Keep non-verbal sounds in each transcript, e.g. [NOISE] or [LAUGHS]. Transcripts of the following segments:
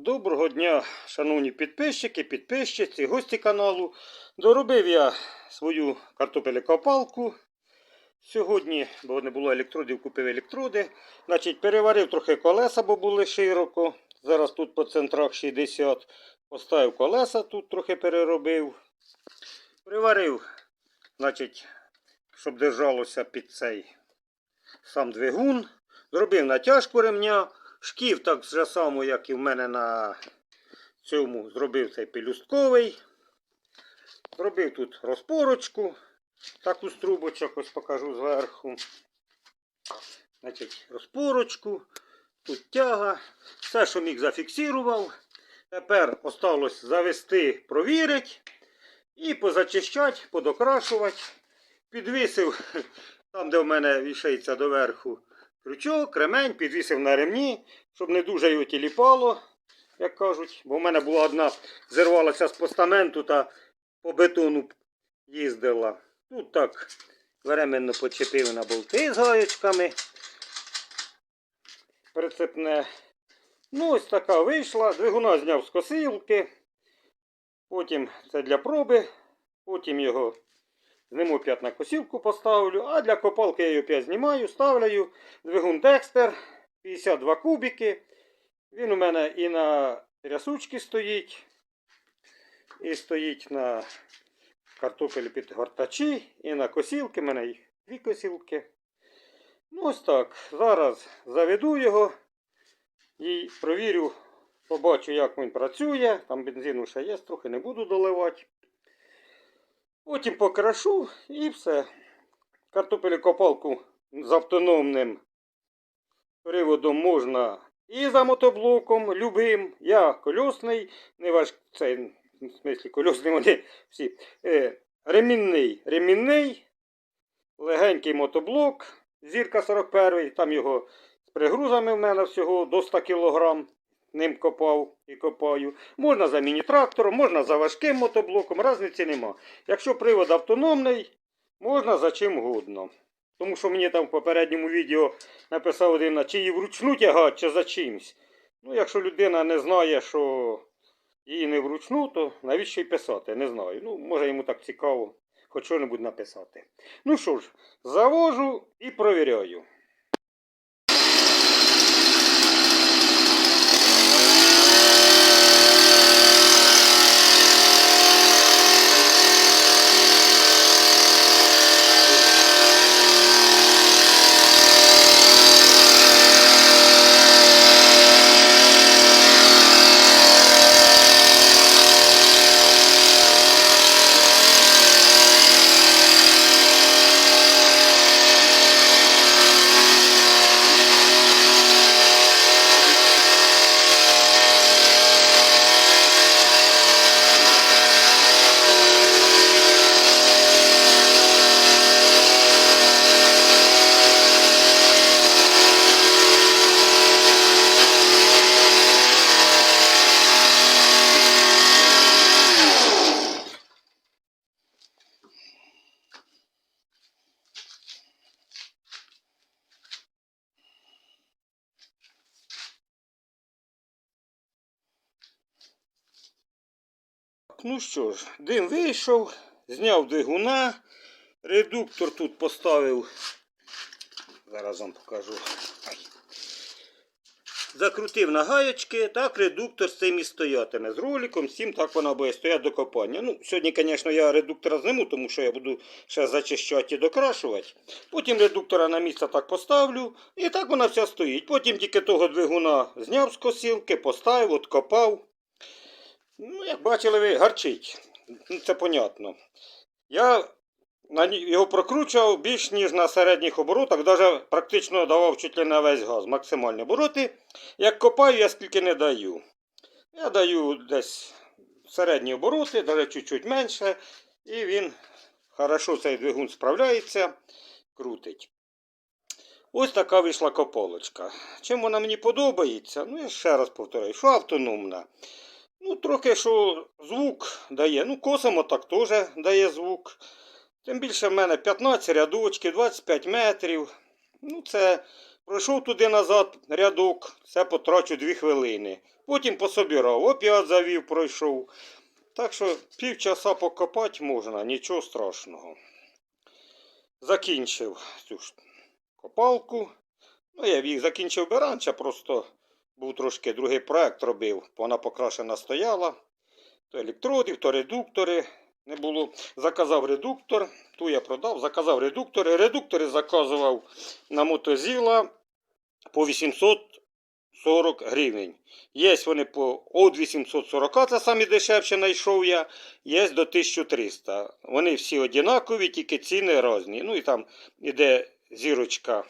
Доброго дня, шановні підписчики, підписчиці, гості каналу. Доробив я свою картопелькопалку. Сьогодні, бо не було електродів, купив електроди. Значить, переварив трохи колеса, бо були широко. Зараз тут по центрах 60. Поставив колеса, тут трохи переробив. Приварив, значить, щоб держалося під цей сам двигун. Зробив натяжку ремня. Шків так же само, як і в мене на цьому зробив цей пелюстковий. Зробив тут розпорочку. Таку з трубочок, ось покажу зверху. Значить, розпорочку. Тут тяга. Все, що міг, зафіксував. Тепер осталось завести, провірити. І позачищати, подокрашувати. Підвісив [LAUGHS] там, де в мене вішається доверху крючок, кремень, підвісив на ремні, щоб не дуже його тіліпало, як кажуть. Бо в мене була одна, зірвалася з постаменту та по бетону їздила. Тут так временно почепив на болти з гаєчками. Прицепне. Ну, ось така вийшла. Двигуна зняв з косилки. Потім це для проби. Потім його Зніму опять на косілку поставлю, а для копалки я її опять знімаю, ставлю. Двигун Декстер 52 кубики. Він у мене і на трясучці стоїть, і стоїть на картопелі під гортачі, і на косілки. У мене їх дві косілки. Ну ось так. Зараз заведу його і провірю, побачу, як він працює. Там бензину ще є, трохи не буду доливати. Потім покрашу і все. Картопелькопалку з автономним приводом можна і за мотоблоком, любим. Я кольосний, не важ цей, в смислі, кольосний вони всі. Е, ремінний, ремінний, легенький мотоблок, зірка 41, там його з пригрузами в мене всього до 100 кг. Ним копав і копаю. Можна за міні-трактором, можна за важким мотоблоком, різниці нема. Якщо привод автономний, можна за чим годно. Тому що мені там в попередньому відео написав один, чи її вручну тягати, чи за чимсь. Ну, якщо людина не знає, що її не вручну, то навіщо й писати? Не знаю. Ну, може йому так цікаво, хоч що-небудь написати. Ну що ж, завожу і провіряю. Ну що ж, дим вийшов, зняв двигуна, редуктор тут поставив. Зараз вам покажу. Закрутив на гаєчки, так редуктор з цим і стоятиме. З роликом, всім так вона буде стояти до копання. Ну, Сьогодні, звісно, я редуктора зниму, тому що я буду ще зачищати і докрашувати. Потім редуктора на місце так поставлю. І так вона вся стоїть. Потім тільки того двигуна зняв з косілки, поставив, откопав. Ну, як бачили ви, гарчить. Ну, Це понятно. Я його прокручував більш ніж на середніх оборотах, навіть практично давав чуть ли на весь газ, максимальні обороти. Як копаю, я скільки не даю. Я даю десь середні обороти, навіть чуть-чуть менше. І він хорошо цей двигун справляється, крутить. Ось така вийшла кополочка. Чим вона мені подобається? Ну, я ще раз повторюю, що автономна. Ну, трохи що звук дає. Ну, косимо так теж дає звук. Тим більше в мене 15 рядочків, 25 метрів. Ну, це Пройшов туди назад рядок, це потрачу 2 хвилини. Потім пособирав, опять завів, пройшов. Так що півчаса покопати можна, нічого страшного. Закінчив цю ж копалку. Ну, я їх закінчив би раніше, просто був трошки другий проект робив. Вона покрашена стояла. То електродів, то редуктори не було. Заказав редуктор, ту я продав, заказав редуктори. Редуктори заказував на мотозіла по 840 гривень. Є вони по от 840, це самі дешевше знайшов я. Є до 1300. Вони всі однакові, тільки ціни різні. Ну і там іде зірочка.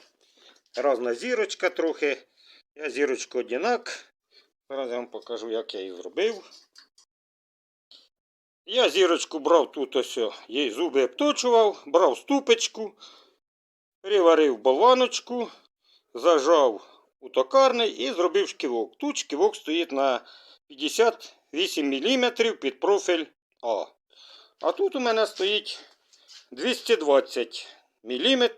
Разна зірочка трохи. Я зірочку одинак. Зараз я вам покажу, як я її зробив. Я зірочку брав тут ось, їй зуби обточував, брав ступочку, переварив болваночку, зажав у токарний і зробив шківок. Тут шківок стоїть на 58 мм під профіль А. А тут у мене стоїть 220 мм,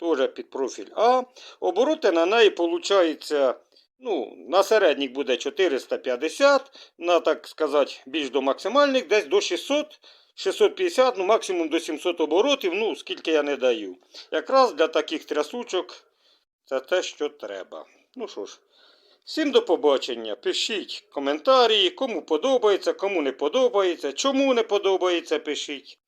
теж під профіль А. Обороти на неї виходить, ну, на середніх буде 450, на, так сказати, більш до максимальних, десь до 600, 650, ну максимум до 700 оборотів, ну, скільки я не даю. Якраз для таких трясучок це те, що треба. Ну що ж, всім до побачення. Пишіть коментарі, кому подобається, кому не подобається, чому не подобається, пишіть.